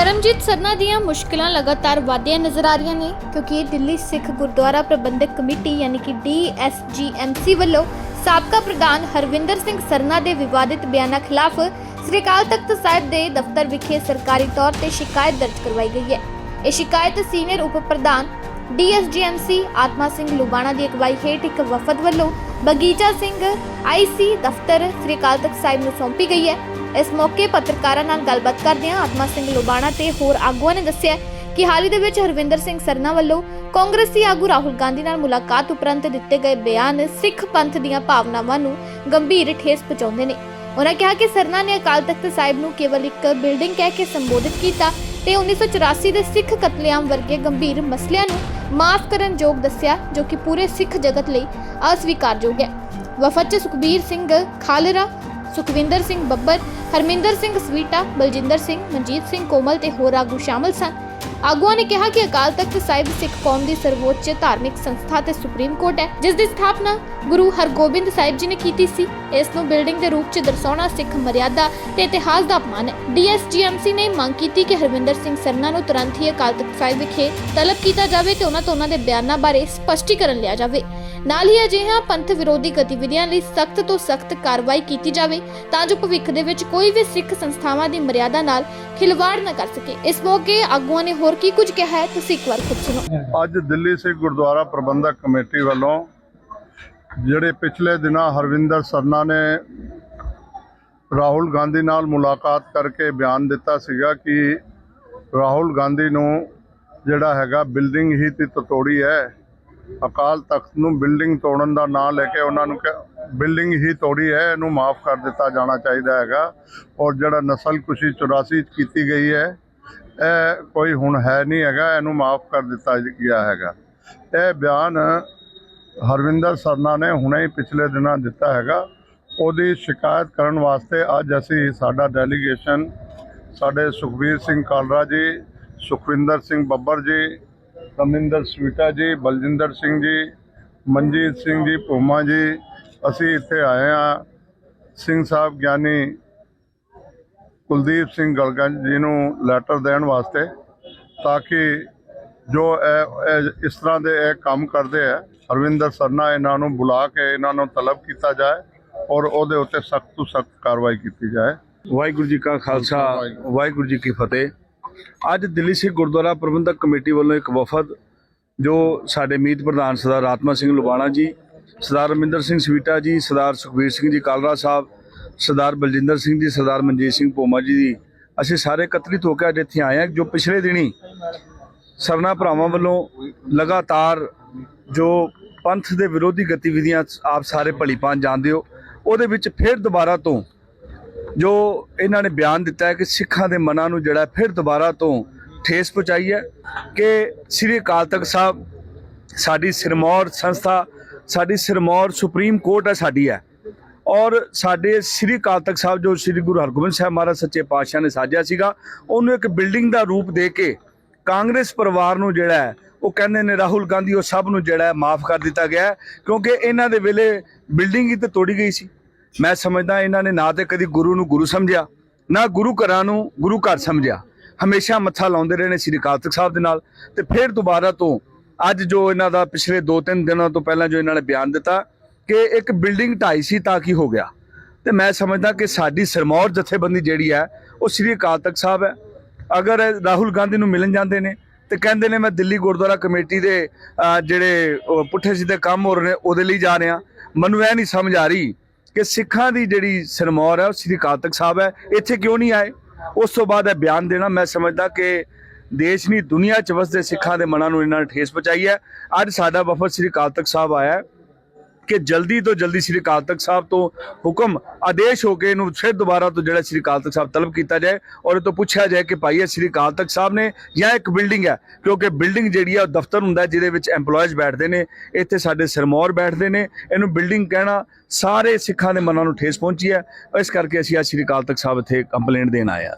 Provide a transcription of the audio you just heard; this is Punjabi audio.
ਪਰਮਜੀਤ ਸਰਨਾ ਦੀਆਂ ਮੁਸ਼ਕਲਾਂ ਲਗਾਤਾਰ ਵਧਦੀਆਂ ਨਜ਼ਰ ਆ ਰਹੀਆਂ ਨੇ, ਕਿਉਂਕਿ ਦਿੱਲੀ ਸਿੱਖ ਗੁਰਦੁਆਰਾ ਪ੍ਰਬੰਧਕ ਕਮੇਟੀ ਯਾਨੀ ਕਿ DSGMC ਵੱਲੋਂ ਸਾਬਕਾ ਪ੍ਰਧਾਨ ਹਰਵਿੰਦਰ ਸਿੰਘ ਸਰਨਾ ਦੇ ਵਿਵਾਦਿਤ ਬਿਆਨਾਂ ਖਿਲਾਫ ਸ੍ਰੀ ਅਕਾਲ ਤਖਤ ਸਾਹਿਬ ਦੇ ਦਫ਼ਤਰ ਵਿਖੇ ਸਰਕਾਰੀ ਤੌਰ ਤੇ ਸ਼ਿਕਾਇਤ ਦਰਜ ਕਰਵਾਈ ਗਈ ਹੈ। ਇਹ ਸ਼ਿਕਾਇਤ ਸੀਨੀਅਰ ਉਪ ਪ੍ਰਧਾਨ DSGMC ਆਤਮਾ ਸਿੰਘ ਲੁਬਾਣਾ ਦੀ ਅਗਵਾਈ ਹੇਠ ਇੱਕ ਵਫਦ ਵੱਲੋਂ ਬਗੀਚਾ ਸਿੰਘ ਆਈਸੀ ਦਫ਼ਤਰ ਸ੍ਰੀ ਅਕਾਲ ਤਖਤ ਸਾਹਿਬ ਨੂੰ ਸੌਂਪੀ ਗਈ ਹੈ। ਇਸ ਮੌਕੇ ਪੱਤਰਕਾਰਾਂ ਨਾਲ ਗੱਲਬਾਤ ਕਰਦਿਆਂ ਆਤਮਾ ਸਿੰਘ ਲੁਬਾਣਾ ਤੇ ਹੋਰ ਆਗੂਆਂ ਨੇ ਦੱਸਿਆ ਕਿ ਹਾਲ ਹੀ ਦੇ ਵਿੱਚ ਹਰਵਿੰਦਰ ਸਿੰਘ ਸਰਨਾ ਵੱਲੋਂ ਕਾਂਗਰਸੀ ਆਗੂ ਰਾਹੁਲ ਗਾਂਧੀ ਨਾਲ ਮੁਲਾਕਾਤ ਉਪਰੰਤ ਦਿੱਤੇ ਗਏ ਬਿਆਨ ਸਿੱਖ ਪੰਥ ਦੀਆਂ ਭਾਵਨਾਵਾਂ ਨੂੰ ਗੰਭੀਰ ਠੇਸ ਪਹੁੰਚਾਉਂਦੇ ਨੇ। ਉਹਨਾਂ ਕਿਹਾ ਕਿ ਸਰਨਾ ਨੇ ਅਕਾਲ ਤਖਤ ਸਾਹਿਬ ਨੂੰ ਕੇਵਲ ਇੱਕ ਬਿਲਡਿੰਗ ਕਹਿ ਕੇ ਸੰਬੋਧਿਤ ਕੀਤਾ ਤੇ 1984 ਦੇ ਸਿੱਖ ਕਤਲੇਆਮ ਵਰਗੇ ਗੰਭੀਰ ਮਸਲਿਆਂ ਨੂੰ ਮਾਫ ਕਰਨ ਯੋਗ ਦੱਸਿਆ, ਜੋ ਕਿ ਪੂਰੇ ਸਿੱਖ ਜਗਤ ਲਈ ਅਸਵੀਕਾਰਯੋਗ ਹੈ। ਵਫਦ 'ਚ ਸੁਖਬੀਰ ਸਿੰਘ, ਖਾਲਰਾ ਸੁਖਵਿੰਦਰ ਸਿੰਘ ਬੱਬਰ, ਹਰਮਿੰਦਰ ਸਿੰਘ ਸਵੀਟਾ, ਬਲਜਿੰਦਰ ਸਿੰਘ, ਮਨਜੀਤ ਸਿੰਘ ਕੋਮਲ ਤੇ ਹੋਰ ਆਗੂ ਸ਼ਾਮਲ ਸਨ। ਆਗੂਆਂ ਨੇ ਕਿਹਾ ਕਿ ਅਕਾਲ ਤਖਤ ਸਾਹਿਬ ਸਿੱਖ ਕੌਮ ਦੀ ਸਰਵੋੱਚ ਧਾਰਮਿਕ ਸੰਸਥਾ ਤੇ ਸੁਪਰੀਮ ਕੋਰਟ ਹੈ, ਜਿਸ ਦੀ ਸਥਾਪਨਾ ਗੁਰੂ ਹਰਗੋਬਿੰਦ ਸਾਹਿਬ ਜੀ ਨੇ ਕੀਤੀ ਸੀ। ਇਸ ਨੂੰ ਬਿਲਡਿੰਗ ਦੇ ਰੂਪ 'ਚ ਦਰਸਾਉਣਾ ਸਿੱਖ ਮਰਿਆਦਾ ਤੇ ਇਤਿਹਾਸ ਦਾ ਅਪਮਾਨ ਹੈ। ਡੀਐਸਜੀਐਮਸੀ ਨੇ ਮੰਗ ਕੀਤੀ ਕਿ ਹਰਵਿੰਦਰ ਸਿੰਘ ਸਰਨਾ ਨੂੰ ਤੁਰੰਤ ਹੀ ਅਕਾਲ ਤਖਤ ਸਾਹਿਬ ਵਿਖੇ ਤਲਬ ਕੀਤਾ ਜਾਵੇ ਤੇ ਉਹਨਾਂ ਤੋਂ ਉਹਨਾਂ ਦੇ ਬਿਆਨਾਂ ਬਾਰੇ ਸਪਸ਼ਟੀਕਰਨ ਲਿਆ ਜਾਵੇ। ਨਾਲ ਹੀ ਅਜਿਹੀਆਂ ਪੰਥ ਵਿਰੋਧੀ ਗਤੀਵਿਧੀਆਂ ਲਈ ਸਖਤ ਤੋਂ ਸਖਤ ਕਾਰਵਾਈ ਕੀਤੀ ਜਾਵੇ, ਤਾਂ ਜੋ ਭਵਿੱਖ ਦੇ ਵਿੱਚ ਕੋਈ ਵੀ ਸਿੱਖ ਸੰਸਥਾਵਾਂ ਦੀ ਮਰਿਆਦਾ ਨਾਲ ਖਿਲਵਾੜ ਨਾ ਕਰ ਸਕੇ। ਇਸ ਮੌਕੇ ਆਗੂਆਂ ਨੇ ਹੋਰ ਕੀ ਕੁਝ ਕਿਹਾ ਹੈ, ਤੁਸੀਂ ਇੱਕ ਵਾਰ ਖੁਦ ਸੁਣੋ। ਅੱਜ ਦਿੱਲੀ ਸਿੱਖ ਗੁਰਦੁਆਰਾ ਪ੍ਰਬੰਧਕ ਕਮੇਟੀ ਵੱਲੋਂ ਜਿਹੜੇ ਪਿਛਲੇ ਦਿਨਾਂ ਹਰਵਿੰਦਰ ਸਰਨਾ ਨੇ ਰਾਹੁਲ ਗਾਂਧੀ ਨਾਲ ਮੁਲਾਕਾਤ ਕਰਕੇ ਬਿਆਨ ਦਿੱਤਾ ਸੀਗਾ ਕਿ ਰਾਹੁਲ ਗਾਂਧੀ ਨੂੰ ਜਿਹੜਾ ਹੈਗਾ ਬਿਲਡਿੰਗ ਹੀ ਤੇ ਤੋੜੀ ਹੈ। ਅਕਾਲ ਤਖਤ ਨੂੰ ਬਿਲਡਿੰਗ ਤੋੜਨ ਦਾ ਨਾਂ ਲੈ ਕੇ ਉਹਨਾਂ ਨੂੰ ਬਿਲਡਿੰਗ ਹੀ ਤੋੜੀ ਹੈ, ਇਹਨੂੰ ਮਾਫ ਕਰ ਦਿੱਤਾ ਜਾਣਾ ਚਾਹੀਦਾ ਹੈਗਾ। ਔਰ ਜਿਹੜਾ ਨਸਲ ਕੁਸ਼ੀ 84 ਚ ਕੀਤੀ ਗਈ ਹੈ, ਇਹ ਕੋਈ ਹੁਣ ਹੈ ਨਹੀਂ ਹੈਗਾ, ਇਹਨੂੰ ਮਾਫ ਕਰ ਦਿੱਤਾ ਗਿਆ ਹੈਗਾ। ਇਹ ਬਿਆਨ ਹਰਵਿੰਦਰ ਸਰਨਾ ਨੇ ਹੁਣੇ ਹੀ ਪਿਛਲੇ ਦਿਨਾਂ ਦਿੱਤਾ ਹੈਗਾ। ਉਹਦੀ ਸ਼ਿਕਾਇਤ ਕਰਨ ਵਾਸਤੇ ਅੱਜ ਅਸੀਂ ਸਾਡਾ ਡੈਲੀਗੇਸ਼ਨ ਸਾਡੇ ਸੁਖਬੀਰ ਸਿੰਘ ਕਾਲਰਾ ਜੀ, ਸੁਖਵਿੰਦਰ ਸਿੰਘ ਬੱਬਰ ਜੀ ਕਮਿੰਦਰ ਸਵੀਟਾ ਜੀ ਬਲਜਿੰਦਰ ਸਿੰਘ ਜੀ ਮਨਜੀਤ ਸਿੰਘ ਜੀ ਭੂਮਾ ਜੀ ਅਸੀਂ ਇੱਥੇ ਆਏ ਆ ਸਿੰਘ ਸਾਹਿਬ ਗਿਆਨੀ ਕੁਲਦੀਪ ਸਿੰਘ ਗਲਗੰਜ ਜੀ ਨੂੰ ਲੈਟਰ ਦੇਣ ਵਾਸਤੇ ਤਾਂ ਕਿ ਜੋ ਇਸ ਤਰ੍ਹਾਂ ਦੇ ਇਹ ਕੰਮ ਕਰਦੇ ਆ ਹਰਵਿੰਦਰ ਸਰਨਾ ਇਹਨਾਂ ਨੂੰ ਬੁਲਾ ਕੇ ਇਹਨਾਂ ਨੂੰ ਤਲਬ ਕੀਤਾ ਜਾਏ ਔਰ ਉਹਦੇ ਉੱਤੇ ਸਖਤ ਤੋਂ ਸਖਤ ਕਾਰਵਾਈ ਕੀਤੀ ਜਾਏ। ਵਾਹਿਗੁਰੂ ਜੀ ਕਾ ਖਾਲਸਾ ਵਾਹਿਗੁਰੂ ਜੀ ਕੀ ਫਤਿਹ। ਅੱਜ ਦਿੱਲੀ ਸਿੱਖ ਗੁਰਦੁਆਰਾ ਪ੍ਰਬੰਧਕ ਕਮੇਟੀ ਵੱਲੋਂ ਇੱਕ ਵਫਦ ਜੋ ਸਾਡੇ ਮੀਤ ਪ੍ਰਧਾਨ ਸਰਦਾਰ ਆਤਮਾ ਸਿੰਘ ਲੁਬਾਣਾ ਜੀ, ਸਰਦਾਰ ਰਮਿੰਦਰ ਸਿੰਘ ਸਵੀਟਾ ਜੀ, ਸਰਦਾਰ ਸੁਖਬੀਰ ਸਿੰਘ ਜੀ ਕਾਲਰਾ ਸਾਹਿਬ, ਸਰਦਾਰ ਬਲਜਿੰਦਰ ਸਿੰਘ ਜੀ, ਸਰਦਾਰ ਮਨਜੀਤ ਸਿੰਘ ਪੋਮਾ ਜੀ ਦੀ ਅਸੀਂ ਸਾਰੇ ਇਕੱਤਰਿਤ ਹੋ ਕੇ ਅੱਜ ਇੱਥੇ ਆਏ ਹਾਂ, ਜੋ ਪਿਛਲੇ ਦਿਨੀ ਸਰਨਾ ਭਰਾਵਾਂ ਵੱਲੋਂ ਲਗਾਤਾਰ ਜੋ ਪੰਥ ਦੇ ਵਿਰੋਧੀ ਗਤੀਵਿਧੀਆਂ ਆਪ ਸਾਰੇ ਭਲੀਪਾਨ ਜਾਣਦੇ ਹੋ, ਉਹਦੇ ਵਿੱਚ ਫਿਰ ਦੁਬਾਰਾ ਤੋਂ ਜੋ ਇਹਨਾਂ ਨੇ ਬਿਆਨ ਦਿੱਤਾ ਹੈ ਕਿ ਸਿੱਖਾਂ ਦੇ ਮਨਾਂ ਨੂੰ ਜਿਹੜਾ ਫਿਰ ਦੁਬਾਰਾ ਤੋਂ ਠੇਸ ਪਹੁੰਚਾਈ ਹੈ ਕਿ ਸ੍ਰੀ ਅਕਾਲ ਤਖਤ ਸਾਹਿਬ ਸਾਡੀ ਸਿਰਮੌਰ ਸੰਸਥਾ, ਸਾਡੀ ਸਿਰਮੌਰ ਸੁਪਰੀਮ ਕੋਰਟ ਹੈ ਸਾਡੀ ਹੈ। ਔਰ ਸਾਡੇ ਸ੍ਰੀ ਅਕਾਲ ਤਖਤ ਸਾਹਿਬ ਜੋ ਸ੍ਰੀ ਗੁਰੂ ਹਰਗੋਬਿੰਦ ਸਾਹਿਬ ਮਹਾਰਾਜ ਸੱਚੇ ਪਾਤਸ਼ਾਹ ਨੇ ਸਾਜਿਆ ਸੀਗਾ, ਉਹਨੂੰ ਇੱਕ ਬਿਲਡਿੰਗ ਦਾ ਰੂਪ ਦੇ ਕੇ ਕਾਂਗਰਸ ਪਰਿਵਾਰ ਨੂੰ ਜਿਹੜਾ ਉਹ ਕਹਿੰਦੇ ਨੇ ਰਾਹੁਲ ਗਾਂਧੀ, ਉਹ ਸਭ ਨੂੰ ਜਿਹੜਾ ਮਾਫ ਕਰ ਦਿੱਤਾ ਗਿਆ ਕਿਉਂਕਿ ਇਹਨਾਂ ਦੇ ਵੇਲੇ ਬਿਲਡਿੰਗ ਹੀ ਤੇ ਤੋੜੀ ਗਈ ਸੀ। ਮੈਂ ਸਮਝਦਾ ਇਹਨਾਂ ਨੇ ਨਾ ਤੇ ਕਦੀ ਗੁਰੂ ਨੂੰ ਗੁਰੂ ਸਮਝਿਆ, ਨਾ ਗੁਰੂ ਘਰਾਂ ਨੂੰ ਗੁਰੂ ਘਰ ਸਮਝਿਆ। ਹਮੇਸ਼ਾ ਮੱਥਾ ਲਾਉਂਦੇ ਰਹੇ ਨੇ ਸ੍ਰੀ ਅਕਾਲ ਤਖਤ ਸਾਹਿਬ ਦੇ ਨਾਲ। ਤੇ ਫਿਰ ਦੁਬਾਰਾ ਤੋਂ ਅੱਜ ਜੋ ਇਹਨਾਂ ਦਾ ਪਿਛਲੇ 2-3 ਦਿਨਾਂ ਤੋਂ ਪਹਿਲਾਂ ਜੋ ਇਹਨਾਂ ਨੇ ਬਿਆਨ ਦਿੱਤਾ ਕਿ ਇੱਕ ਬਿਲਡਿੰਗ ਢਾਈ ਸੀ ਤਾਂ ਕੀ ਹੋ ਗਿਆ। ਤੇ ਮੈਂ ਸਮਝਦਾ ਕਿ ਸਾਡੀ ਸਰਮੌਰ ਜਥੇਬੰਦੀ ਜਿਹੜੀ ਹੈ, ਉਹ ਸ੍ਰੀ ਅਕਾਲ ਤਖਤ ਸਾਹਿਬ ਹੈ। ਅਗਰ ਰਾਹੁਲ ਗਾਂਧੀ ਨੂੰ ਮਿਲਣ ਜਾਂਦੇ ਨੇ, ਤੇ ਕਹਿੰਦੇ ਨੇ ਮੈਂ ਦਿੱਲੀ ਗੁਰਦੁਆਰਾ ਕਮੇਟੀ ਦੇ ਜਿਹੜੇ ਪੁੱਠੇ ਸਿੱਧੇ ਕੰਮ ਹੋ ਰਹੇ ਨੇ, ਉਹਦੇ ਲਈ ਜਾ ਰਿਹਾ। ਮੈਨੂੰ ਇਹ ਨਹੀਂ ਸਮਝ ਆ ਰਹੀ ਕਿ ਸਿੱਖਾਂ ਦੀ ਜਿਹੜੀ ਸਰਮੌਰ ਹੈ, ਉਹ ਸ੍ਰੀ ਅਕਾਲ ਸਾਹਿਬ ਹੈ। ਇੱਥੇ ਕਿਉਂ ਨਹੀਂ ਆਏ? ਉਸ ਤੋਂ ਬਾਅਦ ਇਹ ਬਿਆਨ ਦੇਣਾ, ਮੈਂ ਸਮਝਦਾ ਕਿ ਦੇਸ਼ ਨਹੀਂ, ਦੁਨੀਆ 'ਚ ਵਸਦੇ ਸਿੱਖਾਂ ਦੇ ਮਨਾਂ ਨੂੰ ਇਹਨਾਂ ਨੇ ਠੇਸ ਪਹੁੰਚਾਈ ਹੈ। ਅੱਜ ਸਾਡਾ ਵਫਦ ਸ੍ਰੀ ਅਕਾਲ ਸਾਹਿਬ ਆਇਆ ਕਿ ਜਲਦੀ ਤੋਂ ਜਲਦੀ ਸ੍ਰੀ ਅਕਾਲ ਤਖਤ ਸਾਹਿਬ ਤੋਂ ਹੁਕਮ, ਆਦੇਸ਼ ਹੋ ਕੇ ਇਹਨੂੰ ਫਿਰ ਦੁਬਾਰਾ ਤੋਂ ਜਿਹੜਾ ਸ੍ਰੀ ਅਕਾਲ ਤਖਤ ਸਾਹਿਬ ਤਲਬ ਕੀਤਾ ਜਾਏ ਔਰ ਇਹ ਤੋਂ ਪੁੱਛਿਆ ਜਾਏ ਕਿ ਭਾਈ ਇਹ ਸ੍ਰੀ ਅਕਾਲ ਤਖਤ ਸਾਹਿਬ ਨੇ ਜਾਂ ਇੱਕ ਬਿਲਡਿੰਗ ਹੈ, ਕਿਉਂਕਿ ਬਿਲਡਿੰਗ ਜਿਹੜੀ ਆ ਉਹ ਦਫ਼ਤਰ ਹੁੰਦਾ ਜਿਹਦੇ ਵਿੱਚ EMPLOYEES ਬੈਠਦੇ ਨੇ, ਇੱਥੇ ਸਾਡੇ ਸਰਮੌਰ ਬੈਠਦੇ ਨੇ, ਇਹਨੂੰ ਬਿਲਡਿੰਗ ਕਹਿਣਾ ਸਾਰੇ ਸਿੱਖਾਂ ਦੇ ਮਨਾਂ ਨੂੰ ਠੇਸ ਪਹੁੰਚੀ ਹੈ, ਇਸ ਕਰਕੇ ਅਸੀਂ ਅੱਜ ਸ੍ਰੀ ਅਕਾਲ ਤਖਤ ਸਾਹਿਬ ਇੱਥੇ ਕੰਪਲੇਂਟ ਦੇਣ ਆਏ ਹਾਂ।